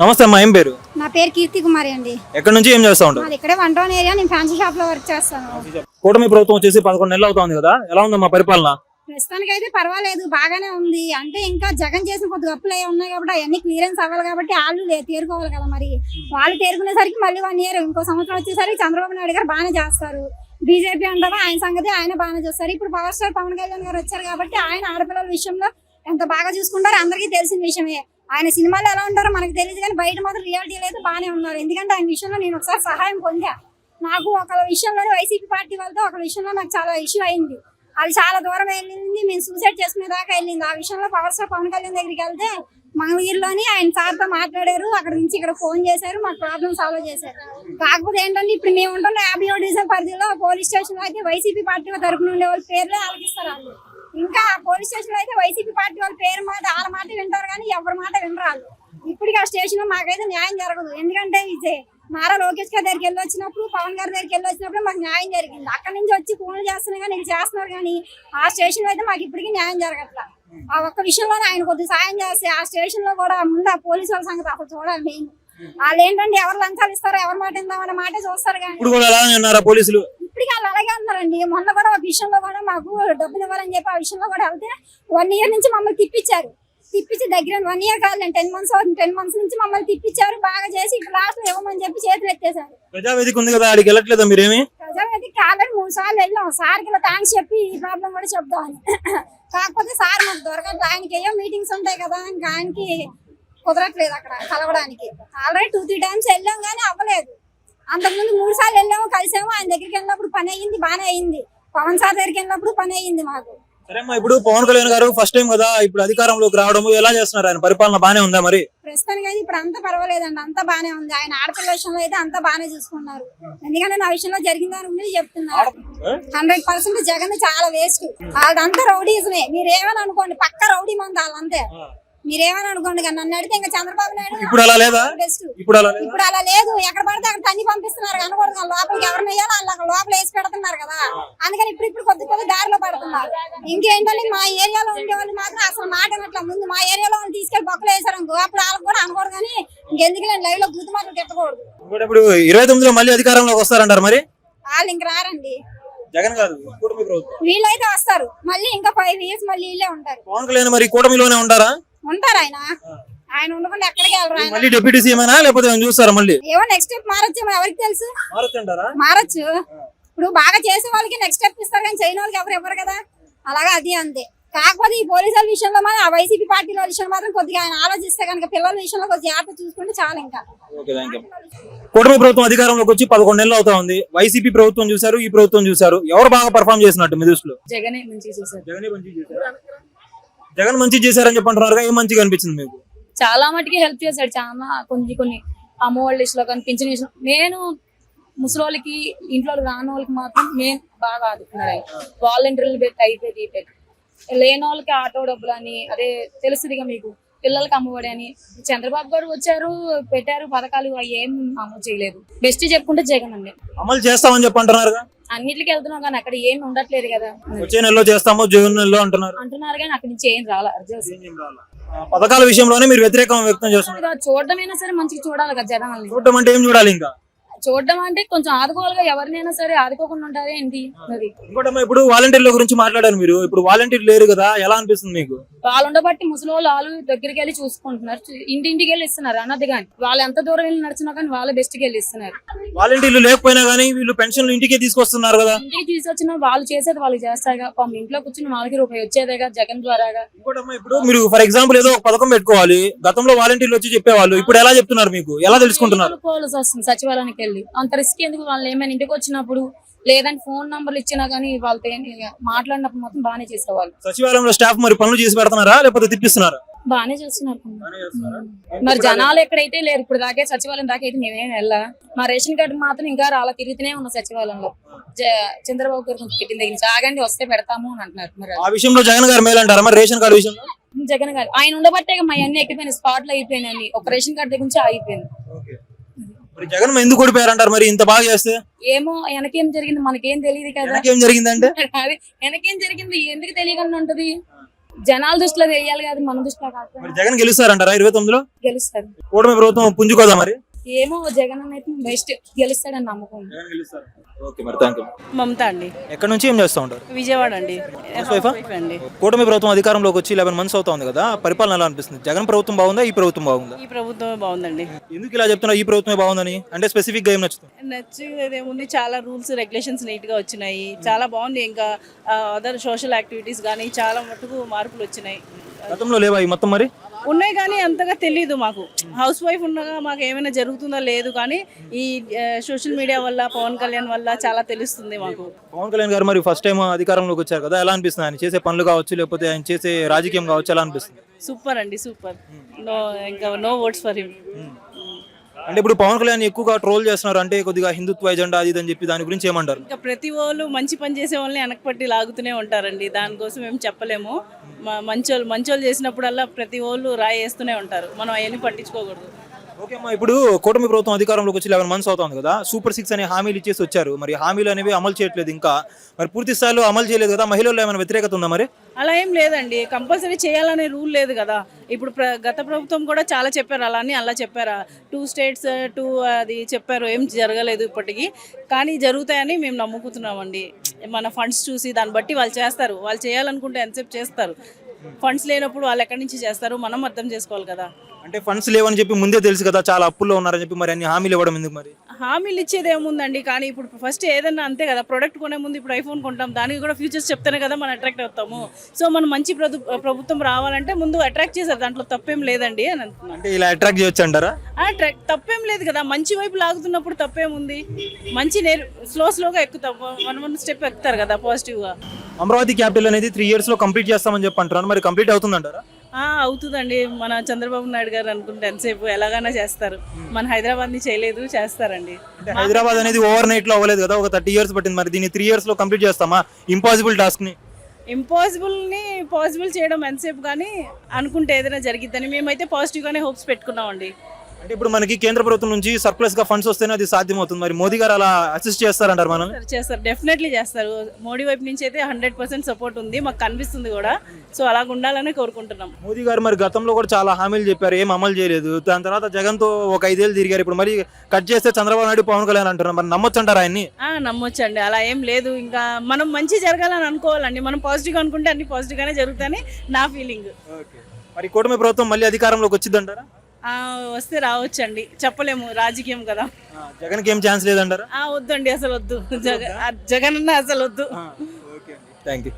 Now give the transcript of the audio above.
నమస్తే అమ్మా ఏం పేరు? నా పేరు కీర్తి కుమారి అండి. ఎక్కడి నుంచి ఏం చేస్తా ఉంటారు ఇక్కడే వన్ టౌన్ ఏరియా నేను ఫ్యాన్సీ షాప్లో వర్క్ చేస్తాను. కూటమి ప్రభుత్వం వచ్చేసి పదకొండు నెలలు అవుతోంది కదా ఎలా ఉందమ్మా పరిపాలన? ప్రస్తుతానికి అయితే పర్వాలేదు బాగానే ఉంది. అంటే ఇంకా జగన్ చేసిన కొద్ది గప్పులు ఉన్నాయి కాబట్టి అవన్నీ క్లియరెన్స్ అవ్వాలి కాబట్టి వాళ్ళు తేరుకోవాలి కదా మరి. వాళ్ళు తేరుకునేసరికి మళ్ళీ వన్ ఇయర్ ఇంకో సంవత్సరం వచ్చేసరికి చంద్రబాబు నాయుడు గారు బాగానే చేస్తారు. బీజేపీ అంటారా ఆయన సంగతి ఆయన బాగానే చేస్తారు. ఇప్పుడు పవర్ స్టార్ పవన్ కళ్యాణ్ గారు వచ్చారు కాబట్టి ఆయన ఆడపిల్లల విషయంలో ఎంత బాగా చూసుకుంటారో అందరికీ తెలిసిన విషయమే. ఆయన సినిమాలు ఎలా ఉంటారో మనకు తెలియదు కానీ బయట మాత్రం రియాలిటీ అయితే బాగానే ఉన్నారు. ఎందుకంటే ఆయన విషయంలో నేను ఒకసారి సహాయం పొందా. నాకు ఒక విషయంలో వైసీపీ పార్టీ వాళ్ళతో ఒక విషయంలో నాకు చాలా ఇష్యూ అయింది. అది చాలా దూరం వెళ్ళింది మేము సూసైడ్ చేసుకునే దాకా వెళ్ళింది. ఆ విషయంలో పవర్ స్టార్ పవన్ కళ్యాణ్ దగ్గరికి వెళ్తే మంగళగిరిలోని ఆయన సార్తో మాట్లాడారు. అక్కడ నుంచి ఇక్కడ ఫోన్ చేశారు మాకు ప్రాబ్లం సాల్వ్ చేశారు. కాకపోతే ఏంటంటే ఇప్పుడు మేము ఉంటున్న యాభై డివిజన్ పరిధిలో పోలీస్ స్టేషన్లో అయితే వైసీపీ పార్టీ తరఫున ఉండే వాళ్ళ పేర్లే ఆలకిస్తారు వాళ్ళు. ఇంకా పోలీస్ స్టేషన్లో అయితే వైసీపీ పార్టీ వాళ్ళ పేరు మాట వాళ్ళ మాట వింటారు కానీ ఎవరి మాట వినరాళ్ళు ఇప్పటికి ఆ స్టేషన్లో మాకైతే న్యాయం జరగదు. ఎందుకంటే ఇదే నారా లోకేష్ గారి దగ్గరికి వెళ్ళి వచ్చినప్పుడు పవన్ గారి దగ్గరికి వెళ్ళి వచ్చినప్పుడు మాకు న్యాయం జరిగింది. అక్కడ నుంచి వచ్చి ఫోన్లు చేస్తున్నా కానీ ఇది చేస్తున్నారు కానీ ఆ స్టేషన్లో అయితే మాకు ఇప్పటికీ న్యాయం జరగట్లా. ఆ ఒక్క విషయంలో ఆయన కొద్దిగా సాయం చేస్తే ఆ స్టేషన్లో కూడా ముందు ఆ పోలీసు వాళ్ళ సంగతి అసలు చూడాలి మెయిన్. వాళ్ళు ఏంటంటే ఎవరు లంచాలు ఇస్తారో ఎవరి మాట ఇందామన్న మాటే చూస్తారు కానీ పోలీసులు? ఇప్పటికీ వాళ్ళు అలాగే ఉన్నారండి మొన్న కూడా ఒక విషయంలో కూడా మాకు డబ్బులు ఇవ్వాలని చెప్పి ఆ విషయంలో కూడా వెళ్తే వన్ ఇయర్ నుంచి మమ్మల్ని తిప్పించారు. తిప్పించి దగ్గర వన్ ఇయర్ కాదు టెన్ మంత్స్ అవుతుంది. టెన్ మంత్స్ నుంచి మమ్మల్ని తిప్పించారు. బాగా చేసి ఇప్పుడు లాస్ట్లో ఇవ్వమని చెప్పి చేతులు ఎత్తేసారు. ప్రజావేదిక ఉంది కదా ఆడికి వెళ్ళట్లేదా మీరేమి? ప్రజావేదికి ఆల్రెడీ మూడు సార్లు వెళ్ళాం. సార్కి ఇలా థ్యాంక్స్ చెప్పి ఈ ప్రాబ్లం కూడా చెప్దామని. కాకపోతే సార్ మాకు దొరకట్లేదు ఆయనకి ఏయో మీటింగ్స్ ఉంటాయి కదా ఇంకా ఆయనకి కుదరట్లేదు అక్కడ కలవడానికి. ఆల్రెడీ టూ త్రీ టైమ్స్ వెళ్ళాం కానీ అవ్వలేదు. అంతకుముందు మూడు సార్లు వెళ్ళాము కలిసాము. ఆయన దగ్గరికి వెళ్ళినప్పుడు పని అయ్యింది బాగానే అయ్యింది. పవన్ సార్ దగ్గరికి వెళ్ళినప్పుడు పని అయ్యింది మాకు. సరే అమ్మా ఇప్పుడు పవన్ కళ్యాణ్ గారు ఫస్ట్ టైం కదా ఇప్పుడు అధికారంలోకి రావడం ఎలా చేస్తున్నారు? ఆయన పరిపాలన బానే ఉందా మరి? ప్రస్తుతానికి అయితే ఇప్పుడు అంతా పర్వాలేదండి అంతా బాగానే ఉంది. ఆయన ఆడపిల్ల విషయంలో అయితే అంతా బాగానే చూసుకున్నారు. ఎందుకంటే నా విషయంలో జరిగిన దాని గురించి చెప్తున్నారు. హండ్రెడ్ పర్సెంట్ జగన్ చాలా వేస్ట్ వాళ్ళంతా రౌడీజమే. మీరు ఏమని అనుకోండి పక్క రౌడీ మంది వాళ్ళంతే. మీరేమని అనుకోండి కానీ నన్ను అడిగితే ఇంకా చంద్రబాబు నాయుడు ఇప్పుడు అలా లేదా? బెస్ట్ ఇప్పుడు అలా ఇప్పుడు అలా లేదు. ఎక్కడ పడితే అక్కడ తన్ని పంపిస్తున్నారు కనకూడదు కానీ లోపలికి ఎవరిని వేయాలో అక్కడ లోపల వేసి పెడుతున్నారు కదా. అందుకని ఇప్పుడు ఇప్పుడు కొద్ది కొద్ది దారిలో పడుతున్నారు. ఇంకేంటంటే మా ఏరియాలో ఉండే వాళ్ళు మాత్రం అసలు మాట అనట్ల ముందు మా ఏరియాలో వాళ్ళు తీసుకెళ్ళి బొక్కలు వేసారు అనుకో. అప్పుడు వాళ్ళకి కూడా అనకూడదు కానీ ఇంకెందుకు నేను లైవ్లో గుర్తు మాటలు తిట్టకూడదు. ఇప్పుడు ఇరవై తొమ్మిదిలో మళ్ళీ అధికారంలోకి వస్తారంటారు మరి? వాళ్ళు ఇంక రారండి. జగన్ కాదు కూటమి ప్రభుత్వం. వీళ్ళైతే వస్తారు. మళ్ళీ ఇంకా ఫైవ్ ఇయర్స్ మళ్ళీ వీళ్ళే ఉంటారు. పవన్ కళ్యాణ్ మరి కూటమిలోనే ఉంటారా ఉంటారు ఆయన. ఆయన ఉండకుండా ఎక్కడికి వెళ్ళరు ఆయన. మళ్ళీ డిప్యూటీ సీఎం అయినా లేకపోతే ఏమైనా చూస్తారా మళ్ళీ? ఏమో నెక్స్ట్ స్టెప్ మారొచ్చు ఎవరికి తెలుసు? మారొచ్చంటారా మారచ్చు. ఇప్పుడు బాగా చేసే వాళ్ళకి నెక్స్ట్ స్టెప్ ఇస్తారు కానీ చేయని వాళ్ళకి ఎవరు ఇవ్వరు కదా. అలాగా అది అంతే. కాకపోతే ఈ పోలీసుల విషయంలో మాత్రం ఆ వైసీపీ పార్టీల విషయంలో మాత్రం కొద్దిగా ఆయన ఆలోచిస్తే కనుక పిల్లల విషయంలో కొద్దిగా జాగ్రత్త చూసుకుంటే చాలు ఇంకా. కూటమి ప్రభుత్వం అధికారంలోకి వచ్చి పదకొండు నెలలు అవుతా ఉంది. వైసీపీ ప్రభుత్వం చూశారు ఈ ప్రభుత్వం చూశారు. ఎవరు బాగా పర్ఫామ్ చేసినట్టు మీ దృష్టిలో? జగనే మంచి చేశారు. జగన్ మంచి చేశారు. జగన్ మంచి చేశారని చెప్పి అంటున్నారు ఏం మంచిగా అనిపించింది మీకు? చాలా మటుకి హెల్ప్ చేశాడు చాలా కొన్ని కొన్ని అమ్మఒళ్ళ ఇష్యూలో కానీ పింఛన్ ఇష్యూ. నేను ముసలోళ్ళకి ఇంట్లో రాని వాళ్ళకి మాత్రం నేను బాగా ఆదుకున్నాడు వాలంటీర్లు పెట్టి అయిపోయి లేని వాళ్ళకి ఆటో డబ్బులు అని అదే తెలుసుదిగా మీకు. పిల్లలకి అమ్మఒడి అని. చంద్రబాబు గారు వచ్చారు పెట్టారు పథకాలు అవి ఏం అమలు చేయలేదు. బెస్ట్ చెప్పుకుంటే జగన్ అండి. అమలు చేస్తామని చెప్పి అంటున్నారు అన్నిటికి వెళ్తున్నాం కానీ అక్కడ ఏం ఉండట్లేదు కదా. వచ్చే నెలలో చేస్తాము జూన్ నెలలో అంటున్నారు. అంటున్నారు కానీ అక్కడి నుంచి ఏం రాలా పథకాల విషయంలోనే మీరు వ్యతిరేకం వ్యక్తం చేస్తున్నారు. చూడడమైనా సరే మంచిగా చూడాలి కదా జనాల్ని చూడటం అంటే ఏం చూడాలి ఇంకా? చూడడం అంటే కొంచెం ఆదుకోవాలిగా ఎవరినైనా సరే ఆదుకోకుండా ఉంటారే ఏంటి? అది ఇంకోటమ్మా ఇప్పుడు వాలంటీర్ల గురించి మాట్లాడారు మీరు. ఇప్పుడు వాలంటీర్ లేరు కదా ఎలా అనిపిస్తుంది మీకు? వాళ్ళు ఉండబట్టి ముసలి వాళ్ళు వాళ్ళు దగ్గరికి వెళ్ళి చూసుకుంటున్నారు. ఇంటింటికి వెళ్ళి ఇస్తున్నారు అన్నది కానీ. వాళ్ళు ఎంత దూరం వెళ్ళి నడిచినా కానీ వాళ్ళ బెస్ట్కి వెళ్ళి ఇస్తున్నారు. వాలంటీర్లు లేకపోయినా కానీ వీళ్ళు పెన్షన్లు ఇంటికే తీసుకొస్తున్నారు కదా. ఇంటికి తీసుకొచ్చిన వాళ్ళు చేసేది వాళ్ళు చేస్తారుగా పాపం ఇంట్లో కూర్చుని వాళ్ళకి రూపాయి వచ్చేదేగా జగన్ ద్వారాగా. ఇంకోటమ్మా ఇప్పుడు మీరు ఫర్ ఎగ్జాంపుల్ ఏదో ఒక పథకం పెట్టుకోవాలి. గతంలో వాలంటీర్లు వచ్చి చెప్పేవాళ్ళు. ఇప్పుడు ఎలా చెప్తున్నారు మీకు? ఎలా తెలుసుకుంటున్నారు? వస్తుంది సచివాలయానికి వెళ్ళి అంత రిస్క్ ఎందుకు వాళ్ళు ఏమైనా ఇంటికి వచ్చినప్పుడు లేదంటే ఫోన్ నంబర్లు ఇచ్చినా కానీ వాళ్ళతో ఏం మాట్లాడినప్పుడు మొత్తం బాగానే చేసేవాళ్ళు. సచివాలయంలో స్టాఫ్ మరి పనులు చేసి పెడుతున్నారా? లేకపోతే తిప్పిస్తున్నారా? బాగానే చేస్తున్నారు. మరి జనాలు ఎక్కడైతే లేరు ఇప్పుడు దాకే సచివాలయం దాకా అయితే మేమేం వెళ్ళా మా రేషన్ కార్డు మాత్రం ఇంకా అలా తిరుగుతూనే ఉన్న సచివాలయంలో. చంద్రబాబు గారు పెట్టిన దగ్గర నుంచి ఆగండి వస్తే పెడతాము అని అంటున్నారు. మరి ఆ విషయంలో జగన్ గారు మేలంటారా? మరి రేషన్ కార్డు విషయంలో? జగన్ గారు ఆయన ఉండబట్టే మా అన్ని ఎక్కిపోయినాయి స్పాట్లు అయిపోయినాయి ఒక రేషన్ కార్డు దగ్గర నుంచి ఆగిపోయింది. మరి జగన్ ఎందుకు ఓడిపోయారంటారు మరి? ఇంత బాగా చేస్తే? ఏమో వెనకేం జరిగింది? మనకేం తెలియదు కదా. ఏం జరిగిందంటే? అదే వెనకేం జరిగింది? ఎందుకు తెలియకుండా ఉంటది? జనాల దృష్టిలో వేయాలి కాదు మన దృష్టిలో మరి జగన్ గెలుస్తారంటారా ఇరవై తొమ్మిదిలో? గెలుస్తారు. కూటమి ప్రభుత్వం పుంజుకోదా మరి? ఏమో జగన్ అన్న అయితే బెస్ట్ గెలుస్తాడని నమ్మకం ఉంది. జగన్ గెలుస్తారు? ఓకే మరి థ్యాంక్ యూ మమత అండి. ఎక్కడ నుంచి ఏం చేస్తూ ఉంటారు? విజయవాడ అండి. అండి. కూటమి ప్రభుత్వం అధికారంలోకి వచ్చి లెవెన్ మంత్స్ అవుతా ఉంది కదా పరిపాలన ఎలా అనిపిస్తుంది? జగన్ ప్రభుత్వం బాగుందా ఈ ప్రభుత్వం బాగుందా? ఈ ప్రభుత్వం బాగుందండి. ఎందుకు ఇలా చెప్తున్నా ఈ ప్రభుత్వమే బాగుందని? అంటే స్పెసిఫిక్గా ఏం నచ్చుతుంది? నచ్చేది ఏముంది చాలా రూల్స్ రెగ్యులేషన్స్ నీట్గా వచ్చినాయి. చాలా బాగుంది ఇంకా అదర్ సోషల్ యాక్టివిటీస్ కానీ చాలా మటుకు మార్పులు వచ్చినాయి. గతంలో లేవా ఈ మొత్తం మరి? ఉన్నాయి కానీ అంతగా తెలియదు మాకు. హౌస్ వైఫ్ ఉండగా మాకు ఏమైనా జరుగుతుందో లేదు కానీ ఈ సోషల్ మీడియా వల్ల పవన్ కళ్యాణ్ వల్ల చాలా తెలుస్తుంది మాకు. పవన్ కళ్యాణ్ గారు మరి ఫస్ట్ టైం అధికారంలోకి వచ్చారు కదా ఎలా అనిపిస్తుంది? ఆయన చేసే పనులు కావచ్చు లేకపోతే ఆయన చేసే రాజకీయం కావచ్చు ఎలా అనిపిస్తుంది? సూపర్ అండి సూపర్ నో ఇంకా నో వర్డ్స్ ఫర్ హిమ్ అంటే ఇప్పుడు పవన్ కళ్యాణ్ ఎక్కువగా ట్రోల్ చేస్తున్నారు. అంటే కొద్దిగా హిందుత్వ ఎజెండా అది అని చెప్పి దాని గురించి ఏమంటారు? ఇంకా ప్రతి వాళ్ళు మంచి పని చేసే వాళ్ళని వెనకపట్టి లాగుతూనే ఉంటారండి. దానికోసం ఏం చెప్పలేము. మంచోళ్ళు మంచోళ్ళు చేసినప్పుడల్లా ప్రతి వాళ్ళు రాయి వేస్తూనే ఉంటారు. మనం అవన్నీ పట్టించుకోకూడదు. ఓకే అమ్మా ఇప్పుడు కూటమి ప్రభుత్వం అధికారంలోకి వచ్చి లెవెన్ మంత్స్ అవుతుంది కదా. సూపర్ సిక్స్ అనే హామీలు ఇచ్చేసి వచ్చారు. మరి హామీలు అనేవి అమలు చేయట్లేదు ఇంకా. మరి పూర్తి స్థాయిలో అమలు చేయలేదు కదా. మహిళల్లో ఏమైనా వ్యతిరేకత ఉందా మరి? అలా ఏం లేదండి. కంపల్సరీ చేయాలనే రూల్ లేదు కదా. ఇప్పుడు ప్ర గత ప్రభుత్వం కూడా చాలా చెప్పారు. అలా అని అలా చెప్పారా. టూ స్టేట్స్ టూ అది చెప్పారు. ఏం జరగలేదు ఇప్పటికీ. కానీ జరుగుతాయని మేము నమ్ముకుంటున్నామండి. మన ఫండ్స్ చూసి దాన్ని బట్టి వాళ్ళు చేస్తారు. వాళ్ళు చేయాలనుకుంటే ఎంతసేపు చేస్తారు. ఫండ్స్ లేనప్పుడు వాళ్ళు ఎక్కడి నుంచి చేస్తారు? మనం అర్థం చేసుకోవాలి కదా. అంటే ఫండ్స్ లేవని చెప్పి ముందే తెలుసు కదా చాలా అప్పుల్లో ఉన్నారని చెప్పి మరి అన్ని హామీలు ఇవ్వడం ఎందుకు మరి? హామీలు ఇచ్చేది ఏముందండి? కానీ ఇప్పుడు ఫస్ట్ ఏదన్నా అంతే కదా ప్రొడక్ట్ కొనే ముందు ఇప్పుడు ఐఫోన్ కొంటాం దానికి కూడా ఫ్యూచర్స్ చెప్తేనే కదా మనం అట్రాక్ట్ అవుతాము. సో మనం మంచి ప్రభు ప్రభుత్వం రావాలంటే ముందు అట్రాక్ట్ చేశారు దాంట్లో తప్పేం లేదండి అని అంటే ఇలా అట్రాక్ట్ చేయొచ్చు అంటారా? అట్రాక్ట్ తప్పేం లేదు కదా మంచి వైపు లాగుతున్నప్పుడు తప్పేముంది మంచి నేర్ స్లో స్లోగా ఎక్కుతాం వన్ వన్ స్టెప్ ఎక్కుతారు కదా పాజిటివ్గా అమరావతి క్యాపిటల్ అనేది త్రీ ఇయర్స్లో కంప్లీట్ చేస్తామని చెప్పి అంటున్నారు. మరి కంప్లీట్ అవుతుందంటారా? అవుతుందండి. మన చంద్రబాబు నాయుడు గారు అనుకుంటే ఎంతసేపు ఎలాగైనా చేస్తారు. మన హైదరాబాద్ని చేయలేదు చేస్తారండి. హైదరాబాద్ అనేది ఓవర్ నైట్లో అవ్వలేదు కదా ఒక థర్టీ ఇయర్స్ పట్టింది. మరి దీన్ని త్రీ ఇయర్స్లో కంప్లీట్ చేస్తామా? ఇంపాసిబుల్ టాస్క్ని ఇంపాసిబుల్ని పాసిబుల్ చేయడం ఎంతసేపు కానీ అనుకుంటే ఏదైనా జరిగిద్దని మేమైతే పాజిటివ్గానే హోప్స్ పెట్టుకున్నామండి. అంటే ఇప్పుడు మనకి కేంద్ర ప్రభుత్వం నుంచి సర్ప్లస్గా ఫండ్స్ వస్తేనే అది సాధ్యమవుతుంది. మరి మోదీ గారు అలా అసిస్ట్ చేస్తారంటారు మనం చేస్తారు, డెఫినెట్లీ చేస్తారు. మోడీ వైపు నుంచి అయితే హండ్రెడ్ పర్సెంట్ సపోర్ట్ ఉంది. మాకు కనిపిస్తుంది కూడా. సో అలాగ ఉండాలని కోరుకుంటున్నాం. మోదీ గారు మరి గతంలో కూడా చాలా హామీలు చెప్పారు. ఏం అమలు చేయలేదు. దాని తర్వాత జగన్తో ఒక ఐదేళ్ళు తిరిగారు. ఇప్పుడు మరి కట్ చేస్తే చంద్రబాబు నాయుడు పవన్ కళ్యాణ్ అంటున్నారు. మరి నమ్మొచ్చు అంటారా ఆయన్ని? ఆ, నమ్మొచ్చండి. అలా ఏం లేదు. ఇంకా మనం మంచి జరగాలని అనుకోవాలండి. మనం పాజిటివ్గా అనుకుంటే అన్ని పాజిటివ్గానే జరుగుతాయని నా ఫీలింగ్ మరి కూటమి ప్రభుత్వం మళ్ళీ అధికారంలోకి వచ్చిందంటారా? వస్తే రావచ్చండి. చెప్పలేము రాజకీయం కదా. జగన్కి ఏం ఛాన్స్ లేదంటారా? ఆ, వద్దండి అసలు వద్దు. జగన్ అన్న అసలు వద్దు. Thank you